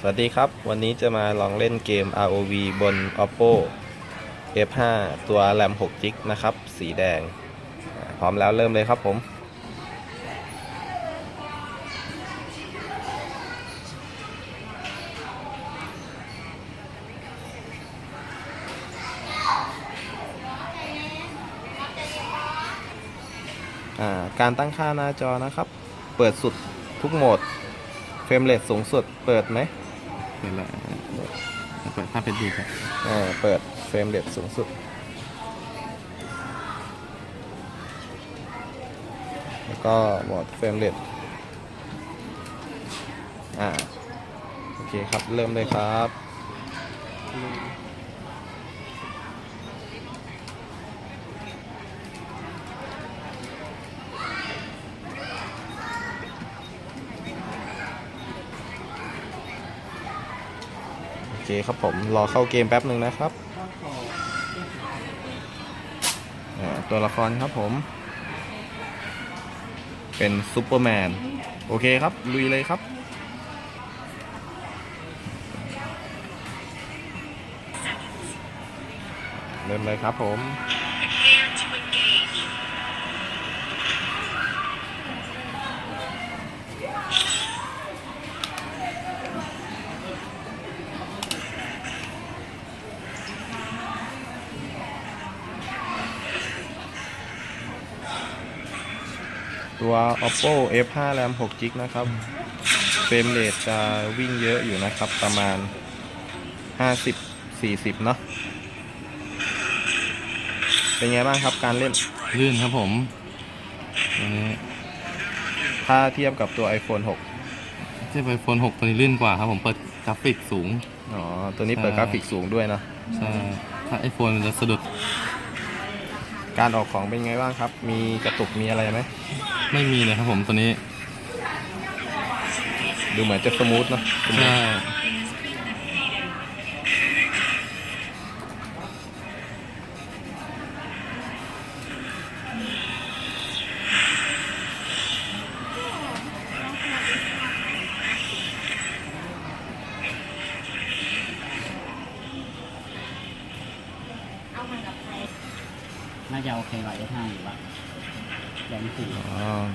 สวัสดีครับ วันนี้จะมาลองเล่นเกม ROV บน Oppo F5 ตัวแรม6 g b นะครับ สีแดง พร้อมแล้วเริ่มเลยครับผม การตั้งค่าหน้าจอนะครับ เปิดสุดทุกโหมด เฟรมเรทสูงสุดเปิดไหม เปิดละเปิดภาพเป็นดีครับเออเปิดเฟรมเรทสูงสุดแล้วก็โหมดเฟรมเรทอ่าโอเคครับเริ่มเลยครับ เคครับผมรอเข้าเกมแป๊บหนึ่งนะครับตัวละครครับผม เป็นซูเปอร์แมน โอเคครับ ลุยเลยครับ เริ่มเลยครับผม ตัว oppo f5 ram 6 g b นะครับเฟรมเรทจะวิ่งเยอะอยู่นะครับ ประมาณ 50 40 เนาะเป็นไงบ้างครับการเล่นลื่นครับผมอันนี้ถ้าเทียบกับตัว iPhone เทียบไอโฟน6ตัวนี้ลื่นกว่าครับผมเปิดกราฟิกสูง6อ๋อ ตัวนี้เปิดใช่กราฟิกสูงด้วยเนอะใช่ถ้าไอโฟนมันจะสะดุด การออกของเป็นไงบ้างครับ มีกระตุกมีอะไรไหม ไม่มีเลยครับผมตัวนี้ดูเหมือนจะสมูทเนอะใช่น่าจะโอเคกว่า F5 อยู่ว่า แรงสี่อ๋อ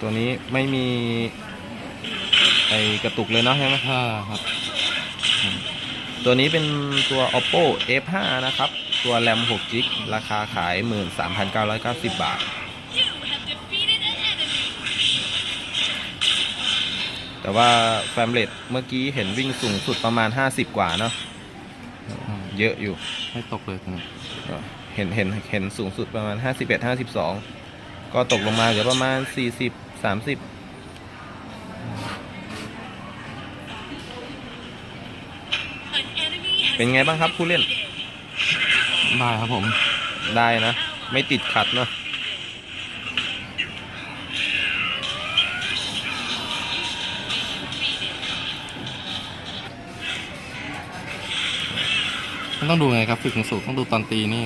ตัวนี้ไม่มีไอกระตุกเลยเนาะใช่ไหมถ้าครับ ตัวนี้เป็นตัว oppo f5 นะครับ ตัวแรม6 g b ราคาขาย 13,990 บาท แต่ว่าแฟมเลตเมื่อกี้เห็นวิ่งสูงสุดประมาณ 50 กว่าเนาะอืมเยอะอยู่ไม่ตกเลยตัวนี้เห็นเห็นเห็นสูงสุดประมาณ 51 52 ก็ตกลงมาเหลือประมาณ 40 30เป็นไงบ้างครับผู้เล่น ได้ครับผม ได้นะ ไม่ติดขัดเนาะมันต้องดูไงครับฟิกสูงต้องดูตอนตีนี่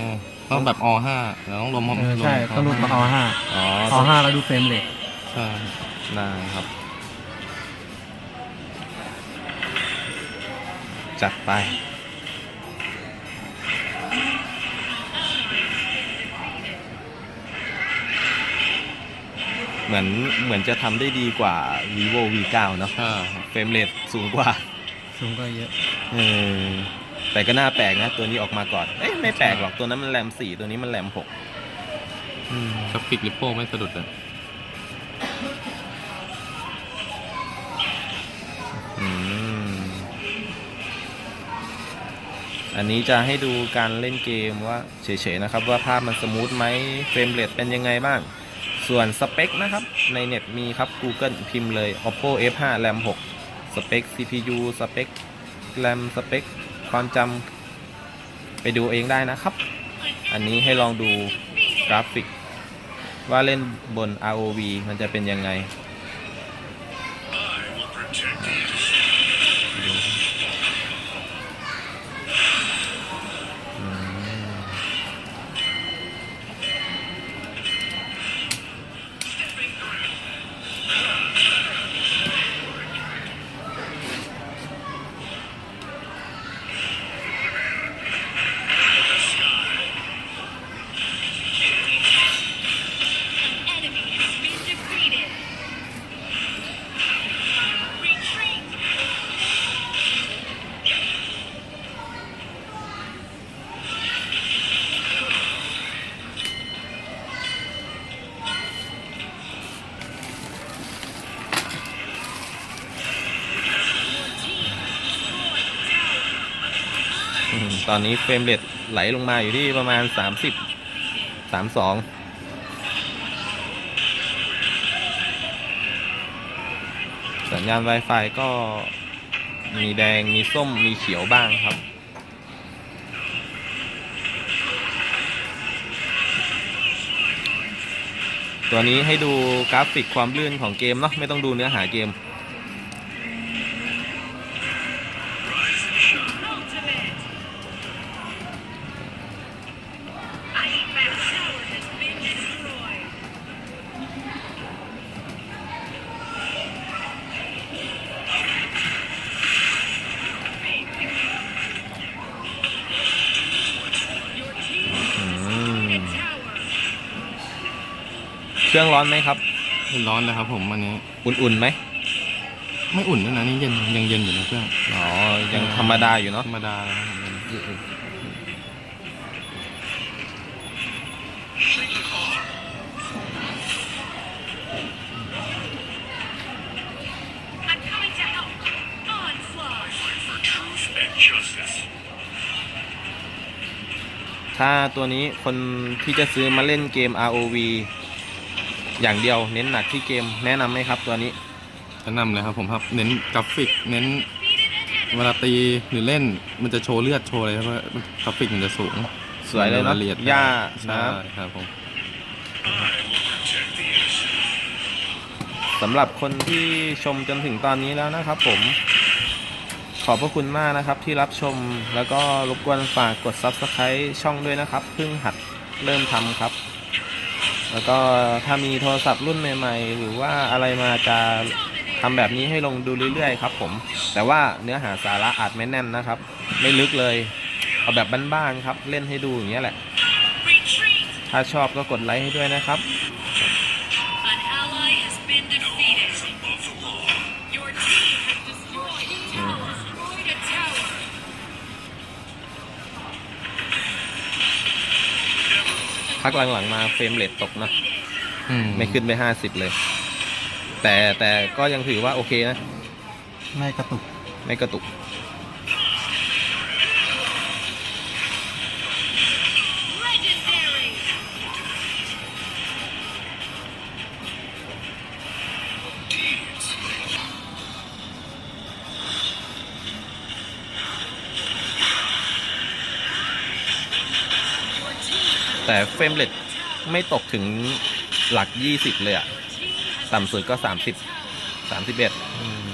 ต้องแบบอห้าแล้วต้องรวมเออใช่ต้องรูดมาเอาห้าอ๋อเอาห้าแล้วดูเฟรมเรทใช่ได้ครับ จัดไปเหมือนเหมือนจะทำได้ดีกว่า vivo v9 เนอะใช่ครับเฟรมเรทสูงกว่า สูงก็เยอะ เออแต่ก็น่าแปลกนะ ตัวนี้ออกมาก่อนเอ๊ะ ไม่แปลกหรอกตัวนั้นมันแรมสี่ตัวนี้มันแรมหกอืมกราฟิกลิปโป้ไม่สะดุดเลยอันนี้จะให้ดูการเล่นเกมว่าเฉยๆนะครับ ว่าภาพมันสมูทไหมเฟรมเรทเป็นยังไงบ้าง ส่วนสเปคนะครับ ในเน็ตมีครับ Google พิมพ์เลย oppo f5 ram 6 สเปค CPU สเปค RAM สเปค ความจำ ไปดูเองได้นะครับ อันนี้ให้ลองดูกราฟิก ว่าเล่นบน ROV มันจะเป็นยังไง ตอนนี้เฟรมเรทไหลลงมาอยู่ที่ประมาณ 30 32สัญญาณ Wi-Fi ก็มีแดงมีส้มมีเขียวบ้างครับ ตัวนี้ให้ดูกราฟิกความลื่นของเกมเนาะไม่ต้องดูเนื้อหาเกม รื่องร้อนไหมครับ ร้อนนะครับผมอันนี้ อุ่นๆไหมไม่อุ่นด้วยนะนี่เย็นยังเย็นอยู่นะเครื่องอ๋อยังธรรมดาอยู่เนาะธรรมดานะครับผมถ้าตัวนี้คนที่จะซื้อมาเล่นเกม ROV อย่างเดียวเน้นหนักที่เกมแนะนำไหมครับตัวนี้ แนะนำเลยครับผมครับ เน้นกราฟิก เน้นเวลาตีหรือเล่นมันจะโชว์เลือดโชว์อะไรครับเพราะกราฟิกมันจะสูงสวยเลยเนาะรละเอียดหญ้าใช่น้ครับผมำสำหรับคนที่ชมจนถึงตอนนี้แล้วนะครับผม ขอบพระคุณมากนะครับที่รับชมแล้วก็รบกวนฝากกด Subscribe ช่องด้วยนะครับ เพิ่งหัดเริ่มทำครับ แล้วก็ถ้ามีโทรศัพท์รุ่นใหม่ๆ หรือว่าอะไรมาจะทำแบบนี้ให้ลงดูเรื่อยๆครับผม แต่ว่าเนื้อหาสาระอาจไม่แน่นนะครับ ไม่ลึกเลย เอาแบบบ้านๆครับ เล่นให้ดูอย่างเงี้ยแหละ ถ้าชอบก็กดไลค์ให้ด้วยนะครับ พักหลังๆมาเฟรมเรทตกนะอืไม่ขึ้นไปห้าสิบเลย แต่แต่ก็ยังถือว่าโอเคนะ ไม่กระตุก ไม่กระตุก แต่เฟรมเรทไม่ตกถึงหลักยี่สิบเลยอะต่ำสุดก็สามสิบสามสิบเอ็ดอืม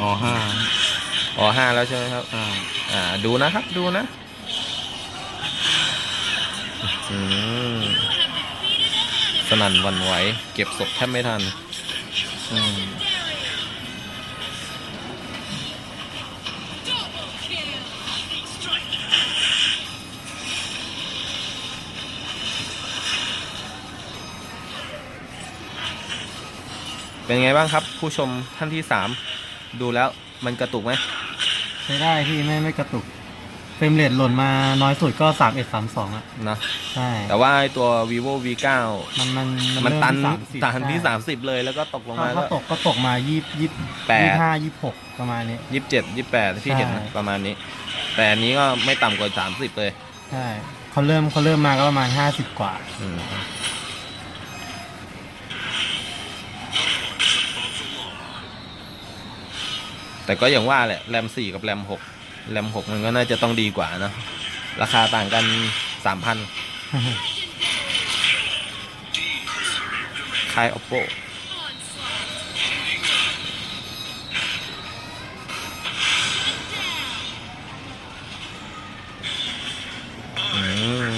อ๋อห้าอ๋อห้าแล้วใช่ไหมครับ อ่าอ่า ดูนะครับ ดูนะ อืม สนั่นหวันไหว เก็บศพแทบไม่ทัน อืม เป็นไงบ้างครับ ผู้ชมท่านที่สามดูแล้วมันกระตุกไหมใช้ได้พี่ไม่ไม่กระตุกเฟรมเรทหล่นมาน้อยสุดก็สามเอ็ดสามสองอะนะใช่แต่ว่าไอ้ตัว vivo v 9มันมันมันตันเริ่ที่ตันที่ ใช่30 เลยแล้วก็ตกลงถ้ามาถ้าก็ ตกก็ตกมายี่ยี่แปด ยี่ห้ายี่หกประมาณนี้ ยี่สิบเจ็ดยี่สิบแปดที่เห็นนะใช่ ประมาณนี้ แต่อันนี้ก็ไม่ต่ำกว่า30เลยใช่เขาเริ่มเขาเริ่มมาก็ประมาณห้าสิบกว่า อืม แต่ก็อย่างว่าแหละแรม4 กับแรม6แรม6มันก็น่าจะต้องดีกว่านะราคาต่างกัน 3,000คาย oppo Onslaught. อืม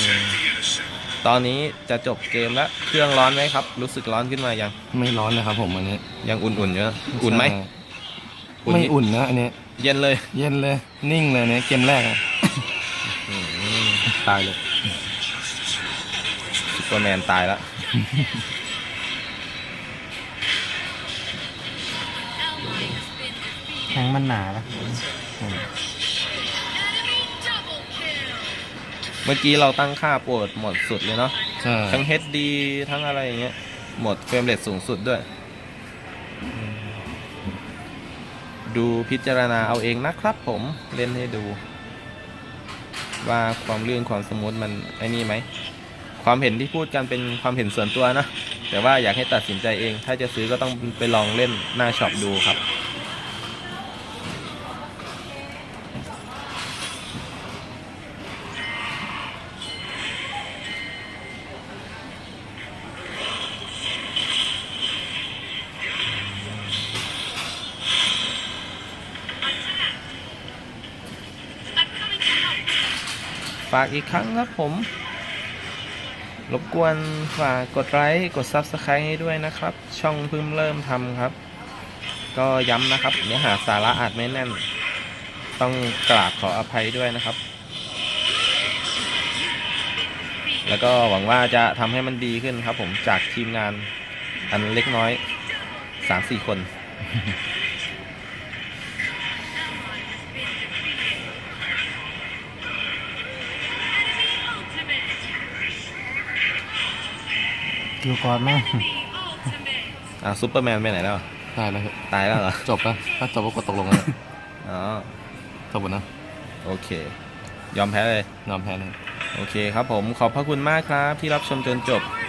ตอนนี้จะจบเกมแล้ว เครื่องร้อนไหมครับ รู้สึกร้อนขึ้นมายัง ไม่ร้อนเลยครับผมอันนี้ ยังอุ่นๆอยู่นะอุ่นไหม ใช่ ไม่อุ่นนะอันนี้เย็นเลย เย็นเลย นิ่งเลยเนี่ยเกมแรกอะอืมตายเลยซุปเปอร์แมนตายแล้ว Ally has been defeated. แทงมันหนาปะ Enemy double kill. เมื่อกี้เราตั้งค่าโปรดหมดสุดเลยเนาะ ใช่ทั้ง HD ทั้งอะไรอย่างเงี้ยโหมดเฟรมเรทสูงสุดด้วย ดูพิจารณาเอาเองนะครับผมเล่นให้ดู ว่าความลื่นความสมูทมันไอ้นี่ไหมความเห็นที่พูดกันเป็นความเห็นส่วนตัวนะแต่ว่าอยากให้ตัดสินใจเอง ถ้าจะซื้อก็ต้องไปลองเล่นหน้าช็อปดูครับ ฝากอีกครั้งครับผมรบกวนฝากกดไลค์กด Subscribe ให้ด้วยนะครับ ช่องเพิ่งเริ่มทำครับ ก็ย้ำนะครับ เนื้อหาสาระอาจไม่แน่น ต้องกราบขออภัยด้วยนะครับ แล้วก็หวังว่าจะทำให้มันดีขึ้นครับผมจากทีมงานอันเล็กน้อย 3-4 คน อยู่ก่อนแม่ The ultimate. อ่าซูเปอร์แมนไปไหนแล้ว ตายแล้วครับตายแล้วเหรอ จบแล้วถ้าจบก็กดตกลงแล้วอ๋อ จบหมดนะ โอเค ยอมแพ้เลย ยอมแพ้เลย โอเคครับผมขอบพระคุณมากครับที่รับชมจนจบ Your